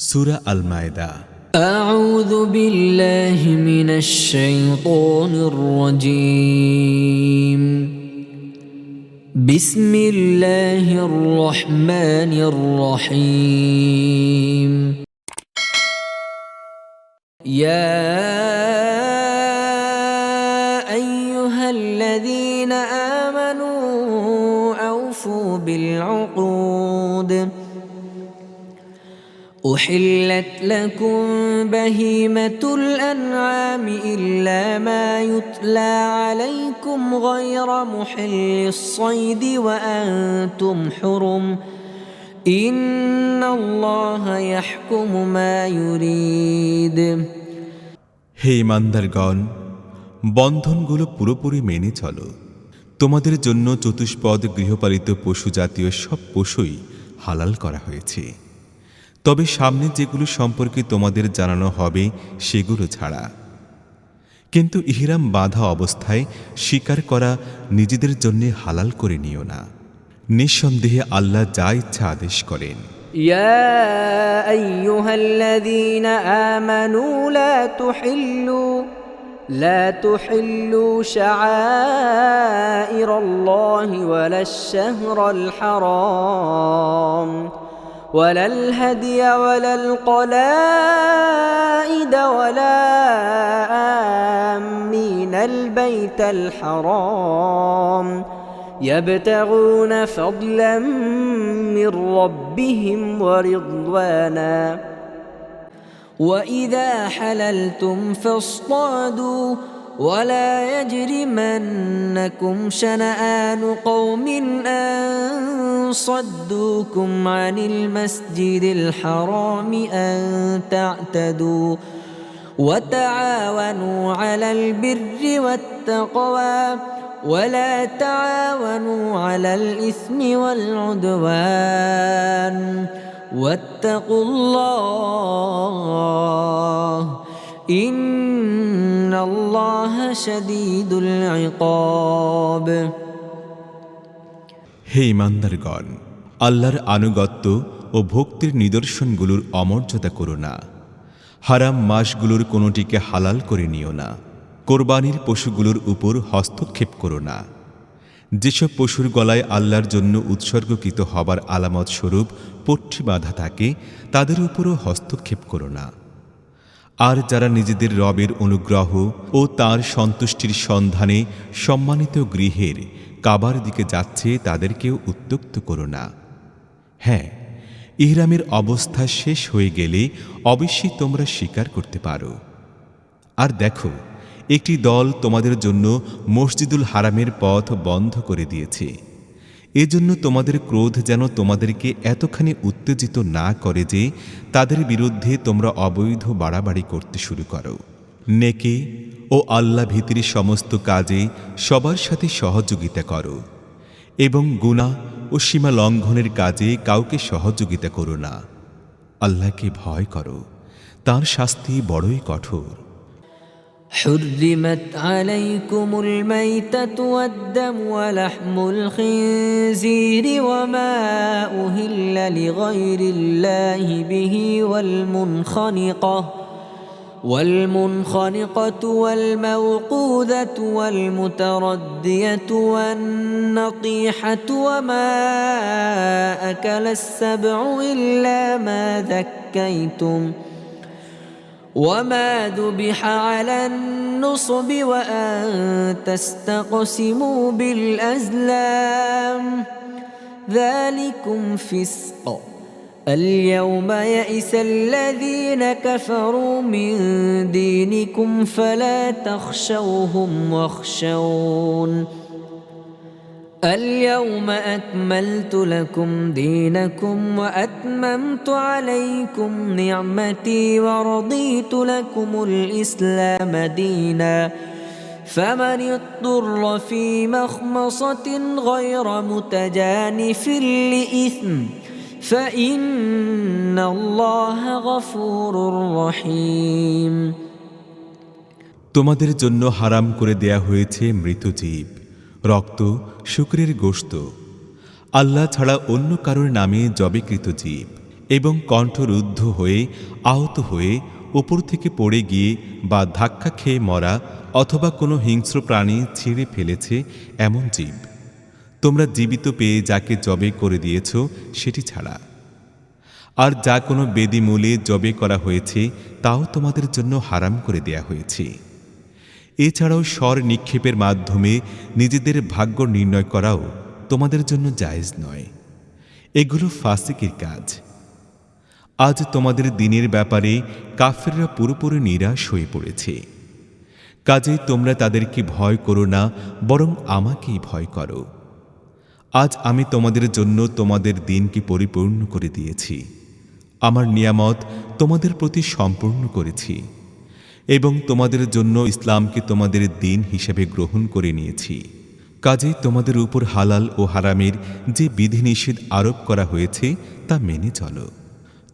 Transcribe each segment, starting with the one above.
سورة المائدة. أعوذ بالله من الشيطان الرجيم. بسم الله الرحمن الرحيم. يا أحلت لكم بهيمة الأنعام إلا ما يتلى عليكم غير محل الصيد وأنتم حرم إن الله يحكم ما يريد হে ইমানদারগণ বন্ধনগুলো পুরোপুরি মেনে চলো তোমাদের জন্য চতুষ্পদ গৃহপালিত পশু জাতীয় সব পশুই হালাল করা হয়েছে তবে সামনে যেগুলো সম্পর্কে তোমাদের জানানো হবে সেগুলো ছাড়া কিন্তু ইহরাম বাঁধা অবস্থায় স্বীকার করা নিজেদের জন্য হালাল করে নিও না নিঃসন্দেহে আল্লাহ যা ইচ্ছা আদেশ করেন يا أيها الذين آمنوا لا تحلوا لا تحلوا شعائر الله ولا الشهر الحرام ولا الهدي ولا القلائد ولا آمين البيت الحرام. يبتغون فضلا من ربهم ورضوانا. وإذا حللتم فاصطادوا ولا يجرمنكم شنآن قوم أن صدوكم عن المسجد الحرام أن تعتدوا وتعاونوا على البر والتقوى ولا تعاونوا على الإثم والعدوان واتقوا الله إن الله شديد العقاب হে ইমানদারগণ আল্লাহর আনুগত্য ও ভক্তির নিদর্শনগুলোর অমর্যাদা করো না হারাম মাসগুলোর কোনোটিকে হালাল করে নিও না কোরবানির পশুগুলোর উপর হস্তক্ষেপ করো না যেসব পশুর গলায় আল্লাহর জন্য উৎসর্গকৃত হবার আলামত স্বরূপ পট্টি বাঁধা থাকে তাদের উপরও হস্তক্ষেপ করো না আর যারা নিজেদের রবের অনুগ্রহ ও তার সন্তুষ্টির সন্ধানে সম্মানিত গৃহের কাবার দিকে যাচ্ছে তাদেরকেও উত্তক্ত করো না। হ্যাঁ ইহরামের অবস্থা শেষ হয়ে গেলে অবশ্যই তোমরা স্বীকার করতে পারো। আর দেখো, একটি দল তোমাদের জন্য মসজিদুল হারামের পথ বন্ধ করে দিয়েছে। এজন্য তোমাদের ক্রোধ যেন তোমাদেরকে এতখানি উত্তেজিত না করে যে তাদের বিরুদ্ধে তোমরা অবৈধ বাড়াবাড়ি করতে শুরু করো। নেকে ও আল্লাহ ভীতির সমস্ত কাজে সবার সাথে সহযোগিতা করো এবং গুণা ও সীমা লঙ্ঘনের কাজে কাউকে সহযোগিতা করো না। আল্লাহকে ভয় করো, তার শাস্তি বড়ই কঠোর। حرمت عليكم الميتة والدم ولحم الخنزير وما أهل لغير الله به والمنخنقة والمنخنقة والموقوذة والمتردية والنطيحة وما أكل السبع إلا ما ذكيتم ۖ وما ذبح على النصب وأن تستقسموا بالأزلام ذلكم فسق اليوم يئس الذين كفروا من دينكم فلا تخشوهم واخشون اليوم أكملت لكم دينكم وأتممت عليكم نعمتي ورضيت لكم الإسلام دينا فمن اضطر في مخمصة غير متجانف لإثم فإن الله غفور رحيم তোমাদের জন্য হারাম করে দেয়া হয়েছে মৃত জীব রক্ত, শুক্রের গোশত। আল্লাহ ছাড়া অন্য কারোর নামে জবেকৃত জীব এবং কণ্ঠরুদ্ধ হয়ে, আহত হয়ে ওপর থেকে পড়ে গিয়ে বা ধাক্কা খেয়ে মরা অথবা কোনো হিংস্র প্রাণী ছিঁড়ে ফেলেছে এমন জীব। তোমরা জীবিত পেয়ে যাকে জবে করে দিয়েছ, সেটি ছাড়া। আর যা কোনো বেদি মূলে জবে করা হয়েছে, তাও তোমাদের জন্য হারাম করে দেয়া হয়েছে। এছাড়াও স্বর নিক্ষেপের মাধ্যমে নিজেদের ভাগ্য নির্ণয় করাও তোমাদের জন্য জায়েজ নয়। এগুলো ফাসিকের কাজ। আজ তোমাদের দিনের ব্যাপারে কাফেররা পুরোপুরি নিরাশ হয়ে পড়েছে। কাজে তোমরা তাদেরকে ভয় করো না, বরং আমাকেই ভয় করো। আজ আমি তোমাদের জন্য তোমাদের দিনকে পরিপূর্ণ করে দিয়েছি। আমার নিয়ামত তোমাদের প্রতি সম্পূর্ণ করেছি। এবং তোমাদের জন্য ইসলামকে তোমাদের দিন হিসেবে গ্রহণ করে নিয়েছি। কাজেই তোমাদের উপর হালাল ও হারামের যে বিধিনিষেধ আরোপ করা হয়েছে, তা মেনে চলো।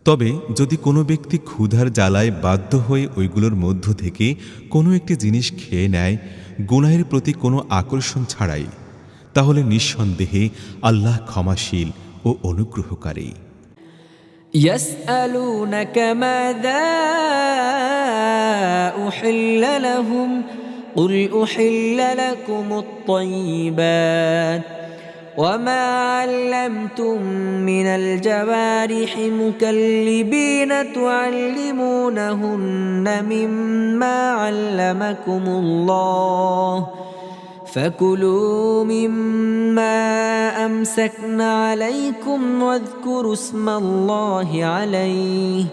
তবে যদি কোনো ব্যক্তি ক্ষুধার জ্বালায় বাধ্য হয়ে ওইগুলোর মধ্য থেকে কোনো একটি জিনিস খেয়ে নেয়, গুনাহের প্রতি কোনো আকর্ষণ ছাড়াই, তাহলে নিঃসন্দেহে আল্লাহ ক্ষমাশীল ও অনুগ্রহকারী। يسألونك ماذا أحل لهم قل أحل لكم الطيبات وما علمتم من الجوارح مكلبين تعلمونهن مما علمكم الله فكلوا مما أمسكن عليكم واذكروا اسم الله عليه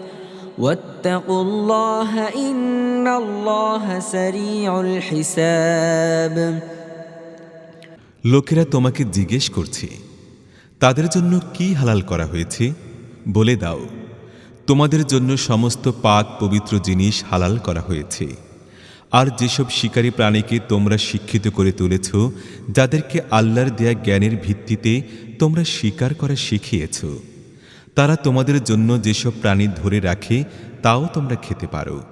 واتقوا الله إن الله سريع الحساب লোকেরা তোমাকে জিজ্ঞেস করছে তাদের জন্য কি হালাল করা হয়েছে বলে দাও তোমাদের জন্য সমস্ত পাক পবিত্র জিনিস হালাল করা হয়েছে আর যেসব শিকারী প্রাণীকে তোমরা শিক্ষিত করে তুলেছ যাদেরকে আল্লাহর দেয়া জ্ঞানের ভিত্তিতে তোমরা শিকার করা শিখিয়েছ তারা তোমাদের জন্য যেসব প্রাণী ধরে রাখে তাও তোমরা খেতে পারো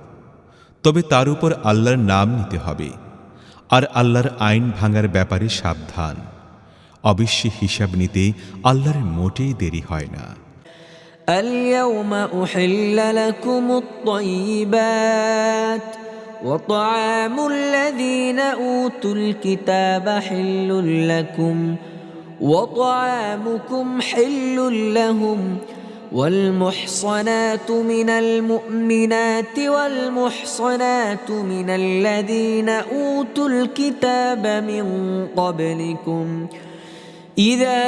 তবে তার উপর আল্লাহর নাম নিতে হবে আর আল্লাহর আইন ভাঙার ব্যাপারে সাবধান অবশ্যই হিসাব নিতে আল্লাহর মোটেই দেরি হয় না اليوم أحل لكم الطيبات وطعام الذين أوتوا الكتاب حل لكم وطعامكم حل لهم والمحصنات من المؤمنات والمحصنات من الذين أوتوا الكتاب من قبلكم إذا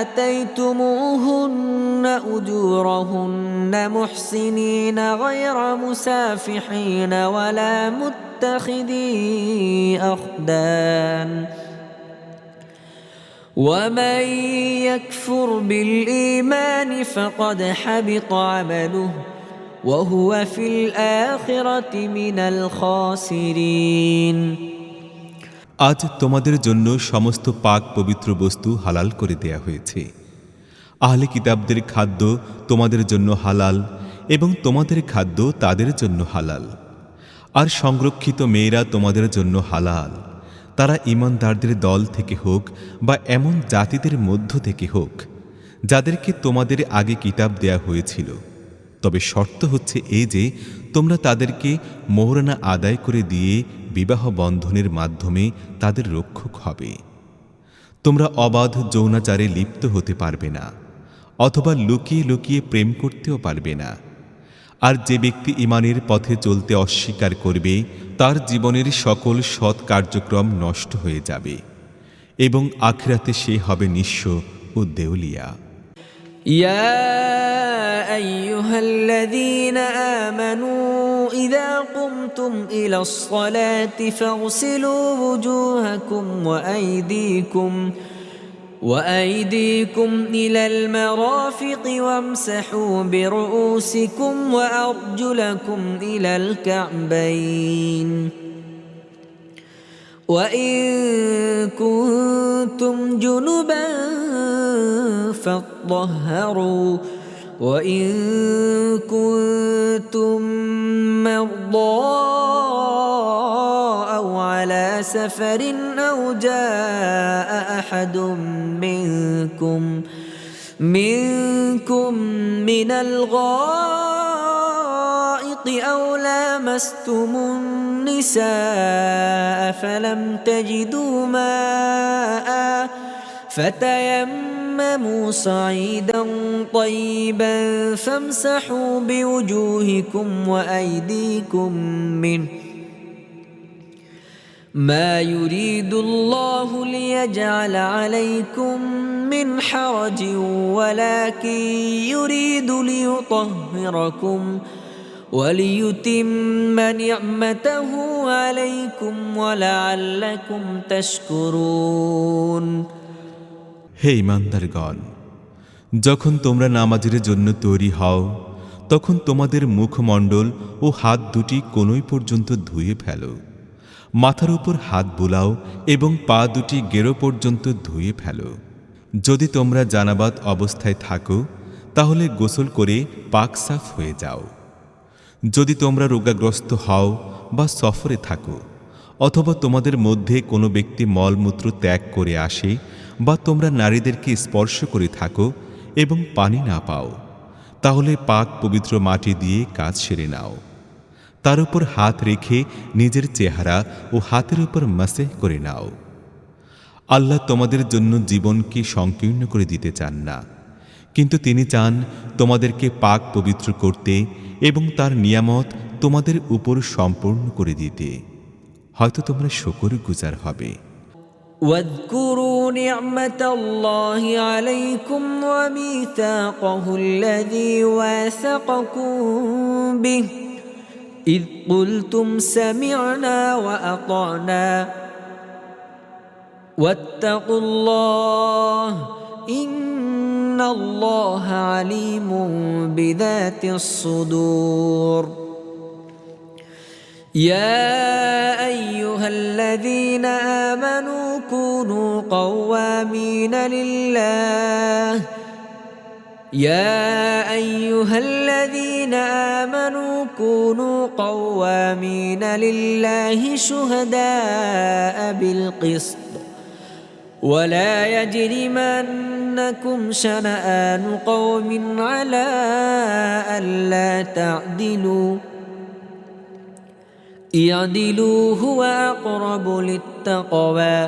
آتيتموهن أجورهن محسنين غير مسافحين ولا متخذي أخدان. ومن يكفر بالإيمان فقد حبط عمله وهو في الآخرة من الخاسرين. আজ তোমাদের জন্য সমস্ত পাক পবিত্র বস্তু হালাল করে দেয়া হয়েছে। আহলে কিতাবদের খাদ্য তোমাদের জন্য হালাল এবং তোমাদের খাদ্য তাদের জন্য হালাল। আর সংরক্ষিত মেয়েরা তোমাদের জন্য হালাল। তারা ইমানদারদের দল থেকে হোক বা এমন জাতিদের মধ্য থেকে হোক, যাদেরকে তোমাদের আগে কিতাব দেয়া হয়েছিল। তবে শর্ত হচ্ছে এই যে, তোমরা তাদেরকে মোহরানা আদায় করে দিয়ে বিবাহ বন্ধনের মাধ্যমে তাদের রক্ষক হবে। তোমরা অবাধ যৌনাচারে লিপ্ত হতে পারবে না, অথবা লুকিয়ে লুকিয়ে প্রেম করতেও পারবে না। আর যে ব্যক্তি ইমানের পথে চলতে অস্বীকার করবে, তার জীবনের সকল সৎ কার্যক্রম নষ্ট হয়ে যাবে, এবং আখরাতে সে হবে নিঃস্ব ও দেউলিয়া। ইয়া আইয়ুহাল্লাযীনা আমানু إذا قمتم إلى الصلاة فاغسلوا وجوهكم وأيديكم وأيديكم إلى المرافق وامسحوا برؤوسكم وأرجلكم إلى الكعبين. وإن كنتم جنبا فاطهروا وإن كنتم مرضى أو على سفر أو جاء أحد منكم منكم من الغائط أو لامستم النساء فلم تجدوا ماء فتيمموا صعيدا طيبا فامسحوا بوجوهكم وأيديكم منه. ما يريد الله ليجعل عليكم من حرج ولكن يريد ليطهركم وليتم نعمته عليكم ولعلكم تشكرون. হে ইমানদারগণ, যখন তোমরা নামাজের জন্য তৈরি হও, তখন তোমাদের মুখমণ্ডল ও হাত দুটি কোনোই পর্যন্ত ধুয়ে ফেলো। মাথার উপর হাত বোলাও এবং পা দুটি গেরো পর্যন্ত ধুয়ে ফেলো। যদি তোমরা জানাবাদ অবস্থায় থাকো, তাহলে গোসল করে পাক সাফ হয়ে যাও। যদি তোমরা রোগাগ্রস্ত হও বা সফরে থাকো, অথবা তোমাদের মধ্যে কোনো ব্যক্তি মলমূত্র ত্যাগ করে আসে বা তোমরা নারীদেরকে স্পর্শ করে থাকো এবং পানি না পাও, তাহলে পাক পবিত্র মাটি দিয়ে কাজ সেরে নাও। তার উপর হাত রেখে নিজের চেহারা ও হাতের উপর মাসেহ করে নাও। আল্লাহ তোমাদের জন্য জীবনকে সংকীর্ণ করে দিতে চান না, কিন্তু তিনি চান তোমাদেরকে পাক পবিত্র করতে এবং তার নিয়ামত তোমাদের উপর সম্পূর্ণ করে দিতে। হয়তো তোমরা শকর গুজার হবে। واذكروا نعمة الله عليكم وميثاقه الذي واثقكم به. إذ قلتم سمعنا وأطعنا. واتقوا الله إن الله عليم بذات الصدور. يا أيها الذين آمنوا كونوا قوامين لله. يا أيها الذين آمنوا كونوا قوامين لله شهداء بالقسط. ولا يجرمنكم شنآن قوم على ألا تعدلوا. اعدلوا هو أقرب للتقوى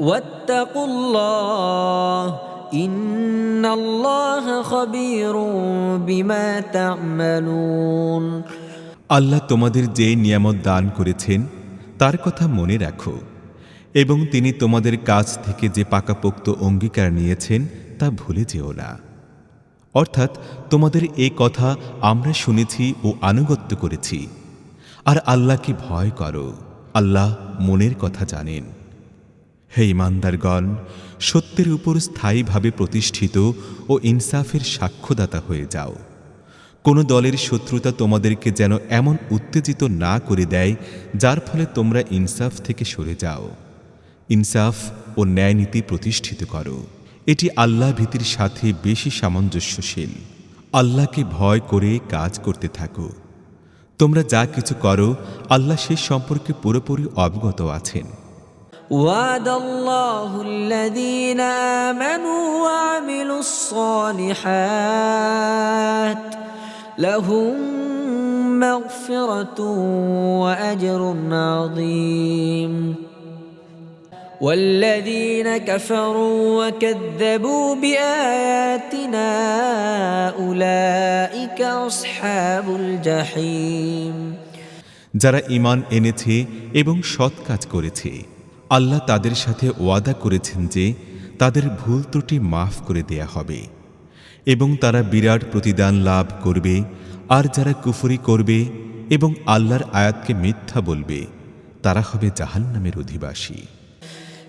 واتقوا الله إن الله خبير بما تعملون আল্লাহ তোমাদের যে নিয়ামত দান করেছেন তার কথা মনে রাখো এবং তিনি তোমাদের কাছ থেকে যে পাকাপোক্ত অঙ্গীকার নিয়েছেন তা ভুলে যেও না অর্থাৎ তোমাদের এ কথা আমরা শুনেছি ও আনুগত্য করেছি আর আল্লাহকে ভয় করো? আল্লাহ মনের কথা জানেন। হে ইমানদারগণ, সত্যের উপর স্থায়ীভাবে প্রতিষ্ঠিত ও ইনসাফের সাক্ষ্যদাতা হয়ে যাও। কোনো দলের শত্রুতা তোমাদেরকে যেন এমন উত্তেজিত না করে দেয়, যার ফলে তোমরা ইনসাফ থেকে সরে যাও। ইনসাফ ও ন্যায়নীতি প্রতিষ্ঠিত করো। এটি আল্লাহ ভীতির সাথে বেশি সামঞ্জস্যশীল। আল্লাহকে ভয় করে কাজ করতে থাকো। তোমরা যা কিছু করো আল্লাহ সে সম্পর্কে পুরোপুরি অবগত আছেন وعد الله الذين آمنوا وعملوا الصالحات لهم مغفرة وأجر عظيم والذين كفروا وكذبوا بآياتنا أولئك أصحاب الجحيم যারা ঈমান এনেছে এবং সৎ কাজ করেছে আল্লাহ তাদের সাথে ওয়াদা করেছেন যে তাদের ভুল ত্রুটি মাফ করে দেয়া হবে এবং তারা বিরাট প্রতিদান লাভ করবে আর যারা কুফরি করবে এবং আল্লাহর আয়াতকে মিথ্যা বলবে তারা হবে জাহান্নামের অধিবাসী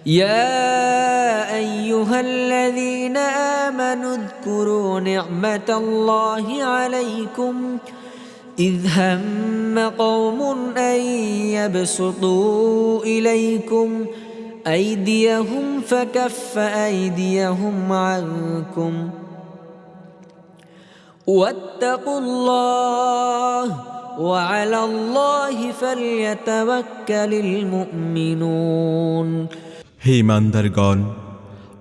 يا أيها الذين آمنوا اذكروا نعمة الله عليكم إذ هم قوم أن يبسطوا إليكم أيديهم فكف أيديهم عنكم واتقوا الله وعلى الله فليتوكل المؤمنون হে ইমানদারগণ,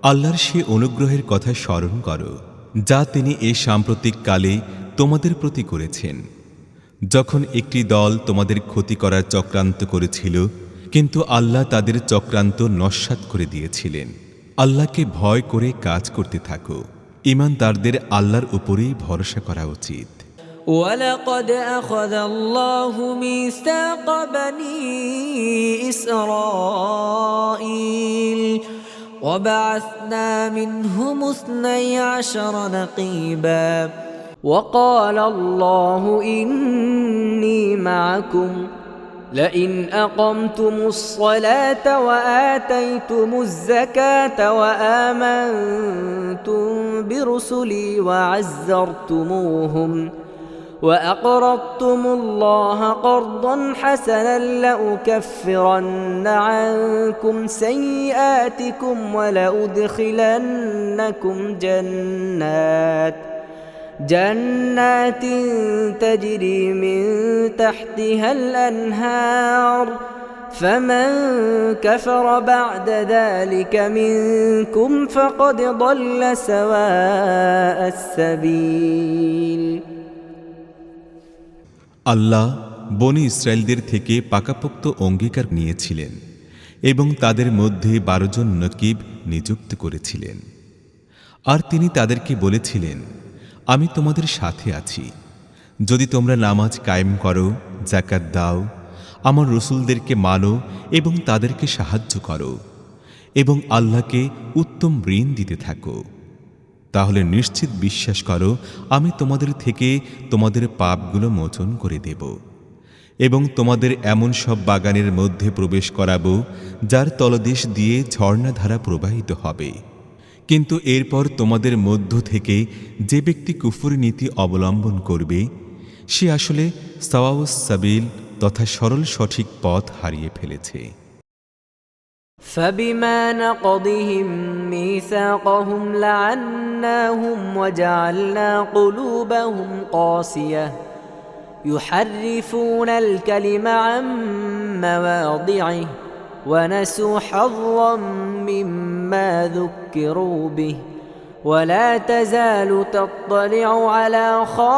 আল্লাহর সে অনুগ্রহের কথা স্মরণ করো, যা তিনি এই সাম্প্রতিক কালে তোমাদের প্রতি করেছেন। যখন একটি দল তোমাদের ক্ষতি করার চক্রান্ত করেছিল, কিন্তু আল্লাহ তাদের চক্রান্ত নস্বাত করে দিয়েছিলেন। আল্লাহকে ভয় করে কাজ করতে থাকো। ইমানদারদের আল্লাহর উপরেই ভরসা করা উচিত। ولقد أخذ الله ميثاق بني إسرائيل وبعثنا منهم اثني عشر نقيبا وقال الله إني معكم لئن أقمتم الصلاة وآتيتم الزكاة وآمنتم برسلي وعزرتموهم وأقرضتم الله قرضا حسنا لأكفرن عنكم سيئاتكم ولأدخلنكم جنات جنات تجري من تحتها الأنهار فمن كفر بعد ذلك منكم فقد ضل سواء السبيل আল্লাহ বনি ইসরায়েলদের থেকে পাকাপোক্ত অঙ্গীকার নিয়েছিলেন এবং তাদের মধ্যে বারো জন নকিব নিযুক্ত করেছিলেন। আর তিনি তাদেরকে বলেছিলেন, আমি তোমাদের সাথে আছি। যদি তোমরা নামাজ কায়েম করো জাকাত দাও, আমার রসুলদেরকে মানো এবং তাদেরকে সাহায্য করো এবং আল্লাহকে উত্তম ঋণ দিতে থাকো। তাহলে নিশ্চিত বিশ্বাস করো, আমি তোমাদের থেকে তোমাদের পাপগুলো মোচন করে দেব। এবং তোমাদের এমন সব বাগানের মধ্যে প্রবেশ করাবো, যার তলদেশ দিয়ে ঝর্ণাধারা প্রবাহিত হবে। কিন্তু এরপর তোমাদের মধ্য থেকে যে ব্যক্তি কুফুর নীতি অবলম্বন করবে, সে আসলে সওয়াউস সাবিল তথা সরল সঠিক পথ হারিয়ে ফেলেছে। فبما نقضهم ميثاقهم لعناهم وجعلنا قلوبهم قاسية. يحرفون الكلم عن مواضعه ونسوا حظا مما ذكروا به. ولا تزال تطلع على خائنة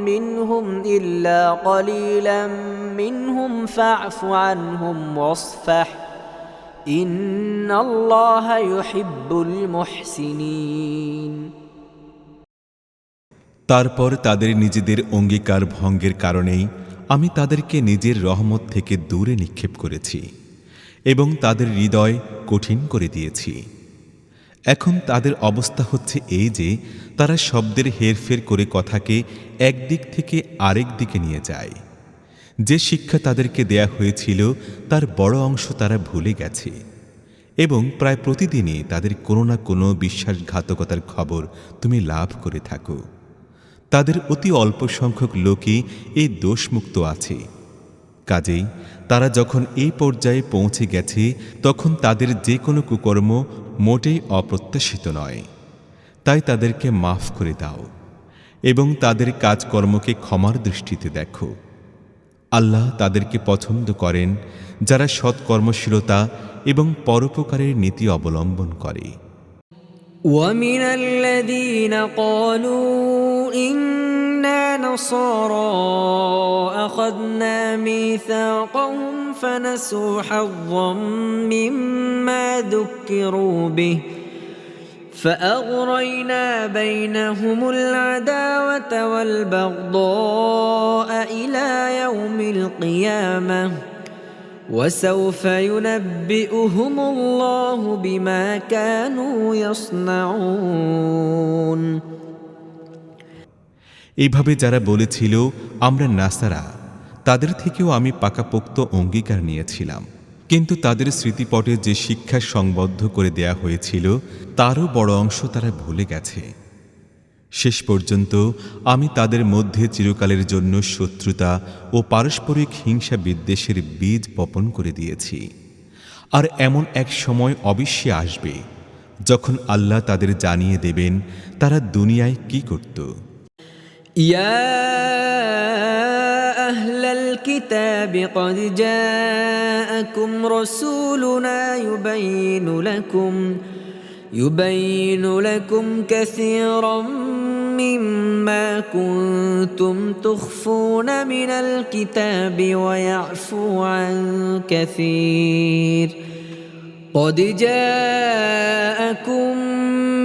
منهم إلا قليلا منهم فاعف عنهم واصفح إن الله يحب المحسنين তারপর তাদের নিজেদের অঙ্গীকার ভঙ্গের কারণেই আমি তাদেরকে নিজের রহমত থেকে দূরে নিক্ষেপ করেছি এবং তাদের হৃদয় কঠিন করে দিয়েছি। এখন তাদের অবস্থা হচ্ছে এই যে, তারা শব্দের হেরফের করে কথাকে একদিক থেকে আরেক দিকে নিয়ে যায়। যে শিক্ষা তাদেরকে দেয়া হয়েছিল, তার বড় অংশ তারা ভুলে গেছে। এবং প্রায় প্রতিদিনই তাদের কোনো না কোনো বিশ্বাসঘাতকতার খবর তুমি লাভ করে থাকো। তাদের অতি অল্প সংখ্যক লোকই এই দোষমুক্ত আছে। কাজেই তারা যখন এই পর্যায়ে পৌঁছে গেছে তখন তাদের যে কোনো কুকর্ম মোটেই অপ্রত্যাশিত নয় তাই তাদেরকে মাফ করে দাও এবং তাদের কাজকর্মকে ক্ষমার দৃষ্টিতে দেখো আল্লাহ তাদেরকে পছন্দ করেন যারা সৎকর্মশীলতা এবং পরোপকারের নীতি অবলম্বন করে ومن الذين قالوا نصارى أخذنا ميثاقهم فنسوا حظا مما ذكروا به فأغرينا بينهم العداوة والبغضاء إلى يوم القيامة وسوف ينبئهم الله بما كانوا يصنعون এইভাবে যারা বলেছিল, আমরা নাসারা তাদের থেকেও আমি পাকাপোক্ত অঙ্গীকার নিয়েছিলাম। কিন্তু তাদের স্মৃতিপটে যে শিক্ষা সংবদ্ধ করে দেয়া হয়েছিল, তারও বড় অংশ তারা ভুলে গেছে। শেষ পর্যন্ত আমি তাদের মধ্যে চিরকালের জন্য শত্রুতা ও পারস্পরিক হিংসা বিদ্বেষের বীজ বপন করে দিয়েছি। আর এমন এক সময় অবশ্যই আসবে, যখন আল্লাহ তাদের জানিয়ে দেবেন, তারা দুনিয়ায় কি করত। يا أهل الكتاب قد جاءكم رسولنا يبين لكم يبين لكم كثيرا مما كنتم تخفون من الكتاب ويعفو عن كثير. قد جاءكم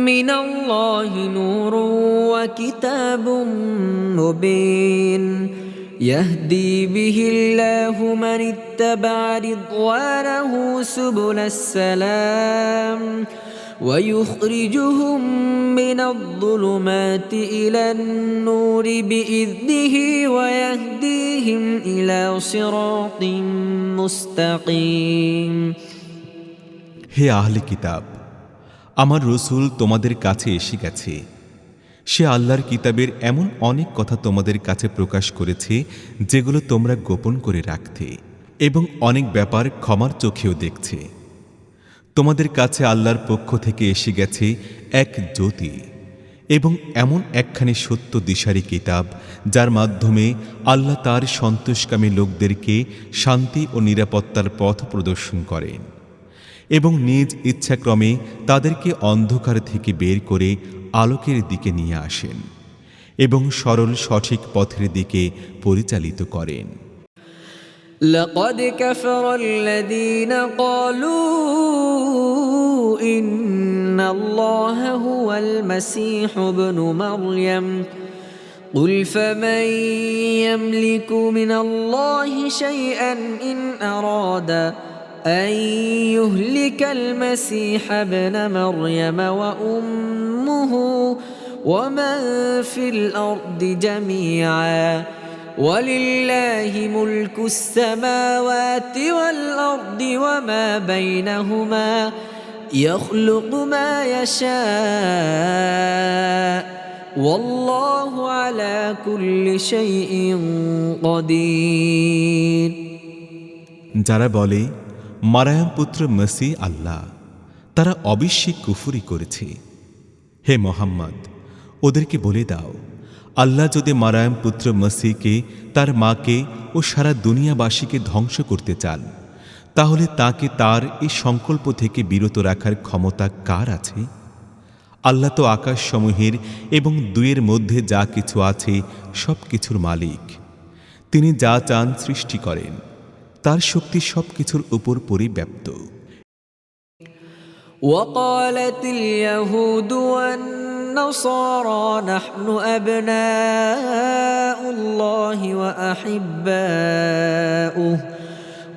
من الله نور وكتاب مبين. يهدي به الله من اتبع رضوانه سبل السلام. ويخرجهم من الظلمات إلى النور بإذنه ويهديهم إلى صراط مستقيم. هي أهل الكتاب আমার রসুল তোমাদের কাছে এসে গেছে। সে আল্লাহর কিতাবের এমন অনেক কথা তোমাদের কাছে প্রকাশ করেছে, যেগুলো তোমরা গোপন করে রাখতে এবং অনেক ব্যাপার ক্ষমার চোখেও দেখছে। তোমাদের কাছে আল্লাহর পক্ষ থেকে এসে গেছে এক জ্যোতি এবং এমন একখানি সত্য দিশারি কিতাব, যার মাধ্যমে আল্লাহ তার সন্তোষকামী লোকদেরকে শান্তি ও নিরাপত্তার পথ প্রদর্শন করেন। এবং নিজ ইচ্ছাক্রমে তাদেরকে অন্ধকার থেকে বের করে আলোকের দিকে নিয়ে আসেন এবং সরল সঠিক পথের দিকে পরিচালিত করেন لقد كفر الذين قالوا إن الله هو المسيح ابن مريم قل فمن يملك من الله شيئا إن أراد أن يهلك المسيح ابن مريم وأمه ومن في الأرض جميعا ولله ملك السماوات والأرض وما بينهما يخلق ما يشاء والله على كل شيء قدير যারা বলে মারায়াম পুত্র মসি আল্লাহ, তারা অবিশ্বাসী কুফুরি করেছে। হে মোহাম্মদ, ওদেরকে বলে দাও, আল্লাহ যদি মারায়াম পুত্র মসিকে, তার মাকে ও সারা দুনিয়াবাসীকে ধ্বংস করতে চান, তাহলে তাকে তার এই সংকল্প থেকে বিরত রাখার ক্ষমতা কার আছে? আল্লাহ তো আকাশসমূহের এবং দুয়ের মধ্যে যা কিছু আছে সব কিছুর মালিক। তিনি যা চান সৃষ্টি করেন। তার শক্তি সব কিছুর উপর পরিব্যাপ্ত وقالت اليهود والنصارى نحن أبناء الله وأحباؤه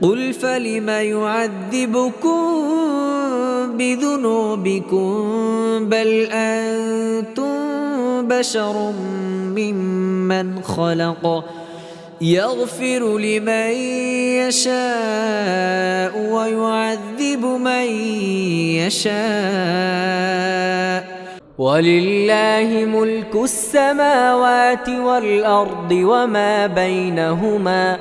قل فلم يعذبكم بذنوبكم بل أنتم بشر ممن خلق يغفر لمن يشاء ويعذب من يشاء ولله ملك السماوات والارض وما بينهما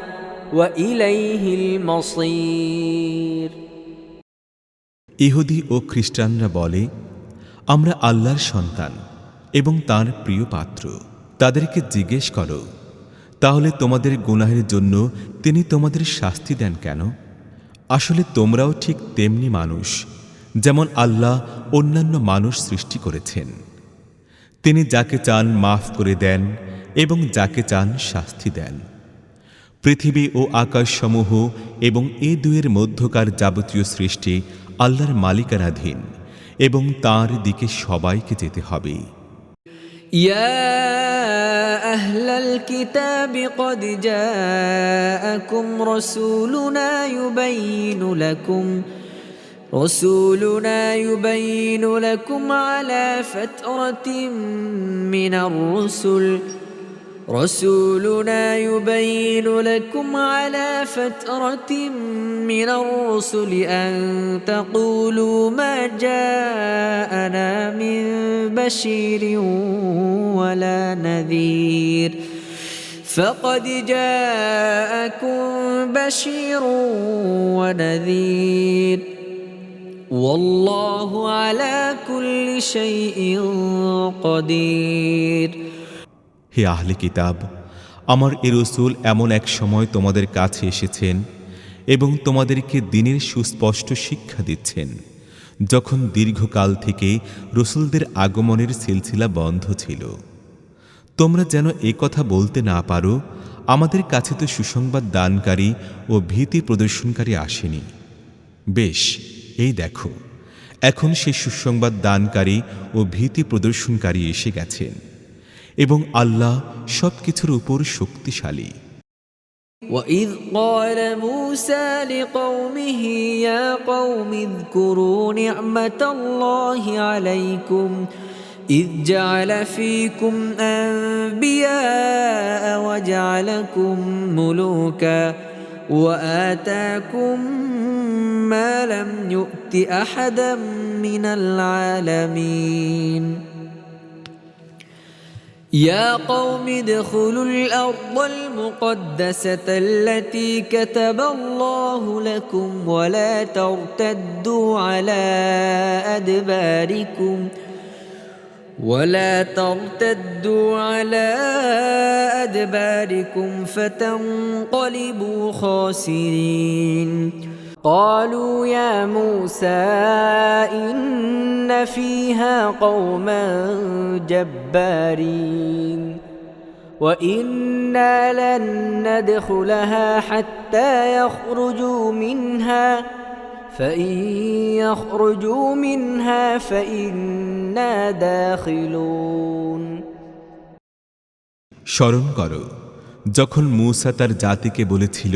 واليه المصير ইহুদি ও খ্রিস্টানরা বলে আমরা আল্লাহর সন্তান এবং তার প্রিয় পাত্র তাদেরকে জিজ্ঞেস করো তাহলে তোমাদের গুনাহের জন্য তিনি তোমাদের শাস্তি দেন কেন? আসলে তোমরাও ঠিক তেমনি মানুষ, যেমন আল্লাহ অন্যান্য মানুষ সৃষ্টি করেছেন। তিনি যাকে চান মাফ করে দেন এবং যাকে চান শাস্তি দেন। পৃথিবী ও আকাশসমূহ এবং এ দুয়ের মধ্যকার যাবতীয় সৃষ্টি আল্লাহর মালিকানাধীন এবং তার দিকে সবাইকে যেতে হবে। يا أهل الكتاب قد جاءكم رسولنا يبين لكم رسولنا يبين لكم على فترة من الرسل. رسولنا يبين لكم على فترة من الرسل أن تقولوا ما جاءنا من بشير ولا نذير. فقد جاءكم بشير ونذير. والله على كل شيء قدير. হে আহলে কিতাব, আমার এ রসুল এমন এক সময় তোমাদের কাছে এসেছেন এবং তোমাদেরকে দিনের সুস্পষ্ট শিক্ষা দিচ্ছেন, যখন দীর্ঘকাল থেকে রসুলদের আগমনের সিলসিলা বন্ধ ছিল। তোমরা যেন এ কথা বলতে না পারো, আমাদের কাছে তো সুসংবাদ দানকারী ও ভীতি প্রদর্শনকারী আসেনি। বেশ, এই দেখো, এখন সে সুসংবাদ দানকারী ও ভীতি প্রদর্শনকারী এসে গেছেন। এবং আল্লাহ সব কিছুর উপর শক্তিশালী وإذ قال موسى لقومه يا قوم اذكروا نعمة الله عليكم إذ جعل فيكم أنبياء وجعلكم ملوكا وآتاكم ما لم يؤت أحدا من العالمين يا قوم ادخلوا الأرض المقدسة التي كتب الله لكم ولا ترتدوا على أدباركم ولا ترتدوا على أدباركم فتنقلبوا خاسرين قالوا يا موسى إن فيها قوما جبارين وإنا لن ندخلها حتى يخرجوا منها فإن يخرجوا منها فإنا داخلون স্মরণ করো যখন মূসা তার জাতিকে বলেছিল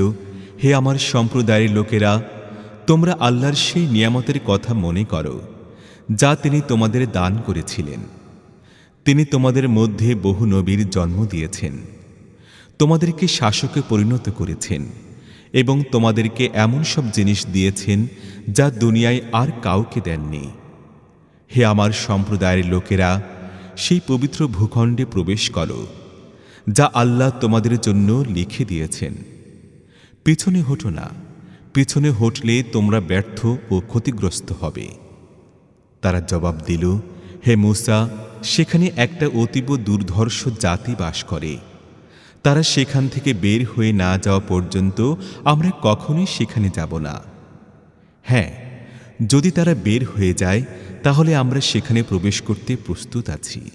হে আমার সম্প্রদায়ের লোকেরা তোমরা আল্লাহর সেই নিয়ামতের কথা মনে করো, যা তিনি তোমাদের দান করেছিলেন। তিনি তোমাদের মধ্যে বহু নবীর জন্ম দিয়েছেন। তোমাদেরকে শাসকে পরিণত করেছেন এবং তোমাদেরকে এমন সব জিনিস দিয়েছেন যা দুনিয়ায় আর কাউকে দেননি। হে আমার সম্প্রদায়ের লোকেরা, সেই পবিত্র ভূখণ্ডে প্রবেশ করো, যা আল্লাহ তোমাদের জন্য লিখে দিয়েছেন। পিছনে হটো না। পিছনে হটলে তোমরা ব্যর্থ ও ক্ষতিগ্রস্ত হবে। তারা জবাব দিল, হে মূসা, সেখানে একটা অতীব দুর্ধর্ষ জাতি বাস করে। তারা সেখান থেকে বের হয়ে না যাওয়া পর্যন্ত আমরা কখনোই সেখানে যাব না। হ্যাঁ যদি তারা বের হয়ে যায়, তাহলে আমরা সেখানে প্রবেশ করতে প্রস্তুত আছি।